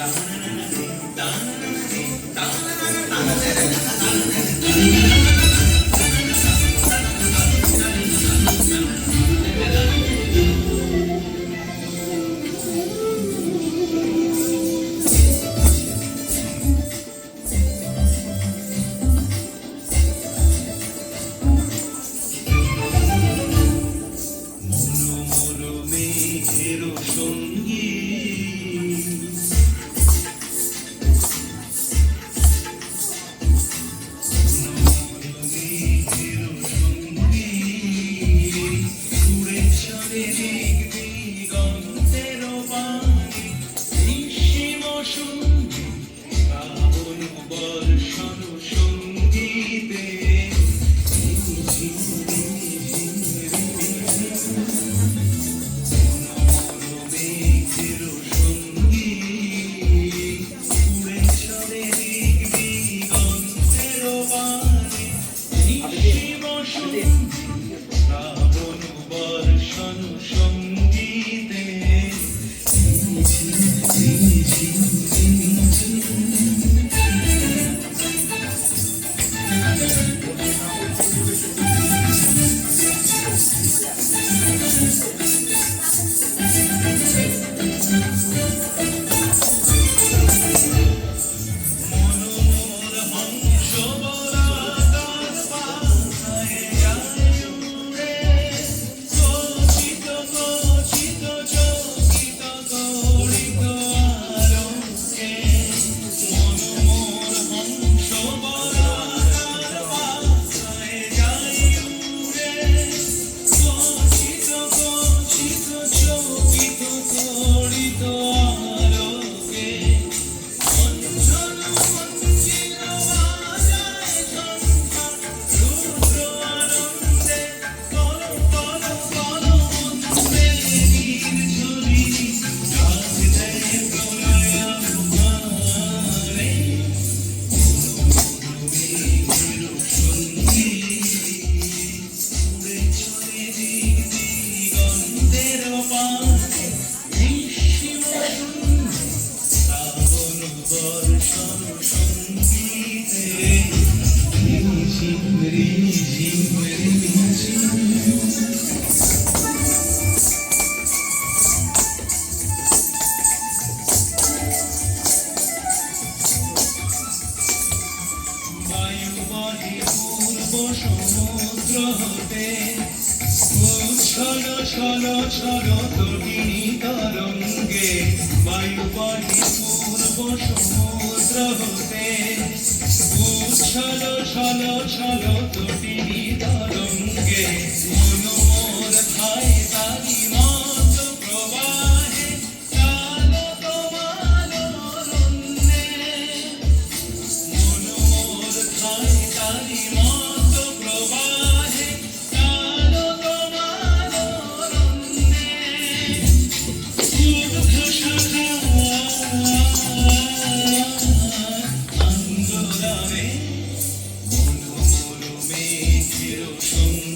Yani. Baby. মনোমোর বায়ুবহে পূর্ব সমুদ্র হতে ছল ছল ছল তটিনী তরঙ্গে বায়ুবহে পূর্ব সমুদ্র হতে ছল ছল ছল তটিনী তরঙ্গে মনোমোর ঠায় তারি eu sou